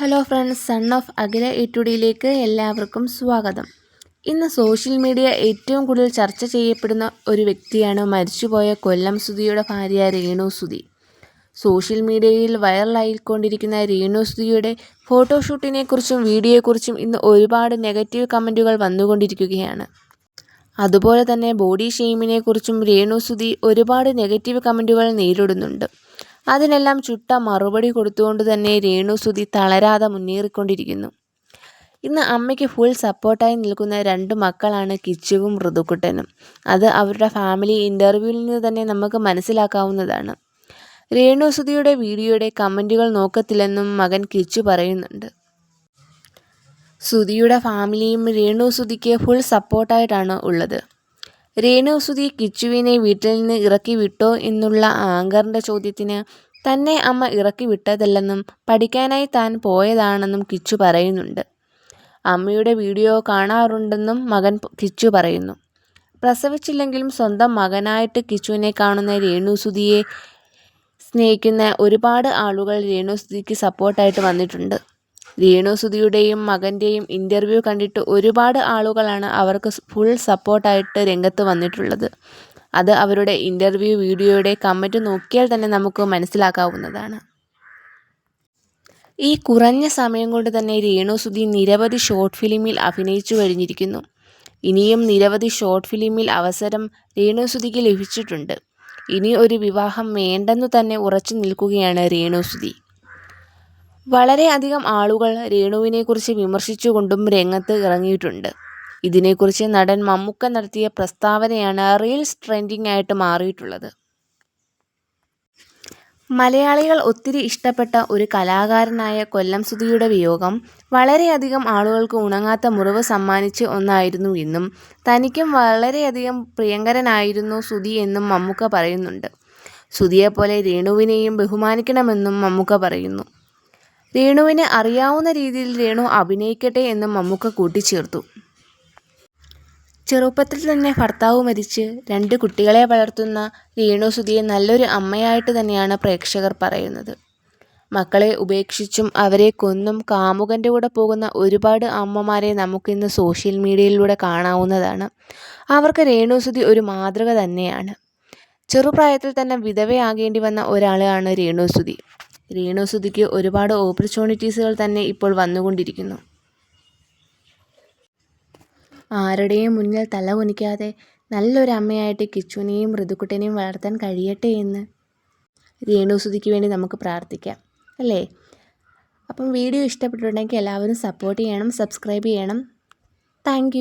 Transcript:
Hello friends son of Akhila എറ്റുഡിയിലേക്ക് എല്ലാവർക്കും സ്വാഗതം. ഇന്ന് സോഷ്യൽ മീഡിയ ഏറ്റവും കൂടുതൽ ചർച്ച ചെയ്യപ്പെടുന്ന ഒരു വ്യക്തിയാണ് മരിച്ചുപോയ കൊല്ലം സുധിയുടെ ഭാര്യ രേണു സുധി. സോഷ്യൽ മീഡിയയിൽ വൈറലായിക്കൊണ്ടിരിക്കുന്ന രേണു സുധിയുടെ ഫോട്ടോഷൂട്ടിനെക്കുറിച്ചും വീഡിയോയെക്കുറിച്ചും ഇന്ന് ഒരുപാട് നെഗറ്റീവ് കമന്റുകൾ വന്നുകൊണ്ടിരിക്കുകയാണ്. അതുപോലെ തന്നെ ബോഡി ഷെയിമിനെക്കുറിച്ചും രേണു സുധി ഒരുപാട് നെഗറ്റീവ് കമന്റുകൾ നേരിടുന്നുണ്ട്. അതിനെല്ലാം ചുട്ട മറുപടി കൊടുത്തുകൊണ്ട് തന്നെ രേണുസുതി തളരാതെ മുന്നേറിക്കൊണ്ടിരിക്കുന്നു. ഇന്ന് അമ്മയ്ക്ക് ഫുൾ സപ്പോർട്ടായി നിൽക്കുന്ന രണ്ട് മക്കളാണ് കിച്ചുവും ഋതുക്കുട്ടനും അത് അവരുടെ ഫാമിലി ഇന്റർവ്യൂവിൽ നിന്ന് തന്നെ നമുക്ക് മനസ്സിലാക്കാവുന്നതാണ്. രേണുസുതിയുടെ വീഡിയോയുടെ കമന്റുകൾ നോക്കത്തില്ലെന്നും മകൻ കിച്ചു പറയുന്നുണ്ട്. സുതിയുടെ ഫാമിലിയും രേണുസുതിക്ക് ഫുൾ സപ്പോർട്ടായിട്ടാണ് ഉള്ളത്. രേണുസുതി കിച്ചുവിനെ വീട്ടിൽ നിന്ന് ഇറക്കി വിട്ടോ എന്നുള്ള ആങ്കറിന്റെ ചോദ്യത്തിന് തന്നെ അമ്മ ഇറക്കി വിട്ടതല്ലെന്നും പഠിക്കാനായി താൻ പോയതാണെന്നും കിച്ചു പറയുന്നുണ്ട്. അമ്മയുടെ വീഡിയോ കാണാറുണ്ടെന്നും മകൻ കിച്ചു പറയുന്നു. പ്രസവിച്ചില്ലെങ്കിലും സ്വന്തം മകനായിട്ട് കിച്ചുവിനെ കാണുന്ന രേണുസുതിയെ സ്നേഹിക്കുന്ന ഒരുപാട് ആളുകൾ രേണുസുതിക്ക് സപ്പോർട്ടായിട്ട് വന്നിട്ടുണ്ട്. രേണുസുതിയുടെയും മകന്റെയും ഇന്റർവ്യൂ കണ്ടിട്ട് ഒരുപാട് ആളുകളാണ് അവർക്ക് ഫുൾ സപ്പോർട്ടായിട്ട് രംഗത്ത് വന്നിട്ടുള്ളത്. അത് അവരുടെ ഇന്റർവ്യൂ വീഡിയോയുടെ കമന്റ് നോക്കിയാൽ തന്നെ നമുക്ക് മനസ്സിലാക്കാവുന്നതാണ്. ഈ കുറഞ്ഞ സമയം കൊണ്ട് തന്നെ രേണുസുതി നിരവധി ഷോർട്ട് ഫിലിമിൽ അഭിനയിച്ചു കഴിഞ്ഞിരിക്കുന്നു. ഇനിയും നിരവധി ഷോർട്ട് ഫിലിമിൽ അവസരം രേണുസുതിക്ക് ലഭിച്ചിട്ടുണ്ട്. ഇനി ഒരു വിവാഹം വേണ്ടെന്നു തന്നെ ഉറച്ചു നിൽക്കുകയാണ് രേണുസുതി. വളരെയധികം ആളുകൾ രേണുവിനെക്കുറിച്ച് വിമർശിച്ചുകൊണ്ടും രംഗത്ത് ഇറങ്ങിയിട്ടുണ്ട്. ഇതിനെക്കുറിച്ച് നടൻ മമ്മൂക്ക നടത്തിയ പ്രസ്താവനയാണ് റീൽസ് ട്രെൻഡിംഗ് ആയിട്ട് മാറിയിട്ടുള്ളത്. മലയാളികൾ ഒത്തിരി ഇഷ്ടപ്പെട്ട ഒരു കലാകാരനായ കൊല്ലം സുധിയുടെ വിയോഗം വളരെയധികം ആളുകൾക്ക് ഉണങ്ങാത്ത മുറിവ് സമ്മാനിച്ച് ഒന്നായിരുന്നു എന്നും തനിക്കും വളരെയധികം പ്രിയങ്കരനായിരുന്നു സുധി എന്നും മമ്മൂക്ക പറയുന്നുണ്ട്. സുധിയെപ്പോലെ രേണുവിനെയും ബഹുമാനിക്കണമെന്നും മമ്മൂക്ക പറയുന്നു. രേണുവിനെ അറിയാവുന്ന രീതിയിൽ രേണു അഭിനയിക്കട്ടെ എന്ന് മമ്മൂക്ക കൂട്ടിച്ചേർത്തു. ചെറുപ്പത്തിൽ തന്നെ ഭർത്താവ് മരിച്ച് രണ്ട് കുട്ടികളെ വളർത്തുന്ന രേണു സുധിയെ നല്ലൊരു അമ്മയായിട്ട് തന്നെയാണ് പ്രേക്ഷകർ പറയുന്നത്. മക്കളെ ഉപേക്ഷിച്ചും അവരെ കൊന്നും കാമുകന്റെ കൂടെ പോകുന്ന ഒരുപാട് അമ്മമാരെ നമുക്കിന്ന് സോഷ്യൽ മീഡിയയിലൂടെ കാണാവുന്നതാണ്. അവർക്ക് രേണുസുതി ഒരു മാതൃക തന്നെയാണ്. ചെറുപ്രായത്തിൽ തന്നെ വിധവയാകേണ്ടി വന്ന ഒരാളാണ് രേണുസുതി രേണുസുതിക്ക് ഒരുപാട് ഓപ്പർച്യൂണിറ്റീസുകൾ തന്നെ ഇപ്പോൾ വന്നുകൊണ്ടിരിക്കുന്നു. ആരുടെയും മുന്നിൽ തല കുനിക്കാതെ നല്ലൊരു അമ്മയായിട്ട് ഋതുക്കുട്ടനെയും വളർത്താൻ കഴിയട്ടെ എന്ന് രേണുസുതിക്ക് വേണ്ടി നമുക്ക് പ്രാർത്ഥിക്കാം അല്ലേ? അപ്പം വീഡിയോ ഇഷ്ടപ്പെട്ടിട്ടുണ്ടെങ്കിൽ എല്ലാവരും സപ്പോർട്ട് ചെയ്യണം സബ്സ്ക്രൈബ് ചെയ്യണം. താങ്ക്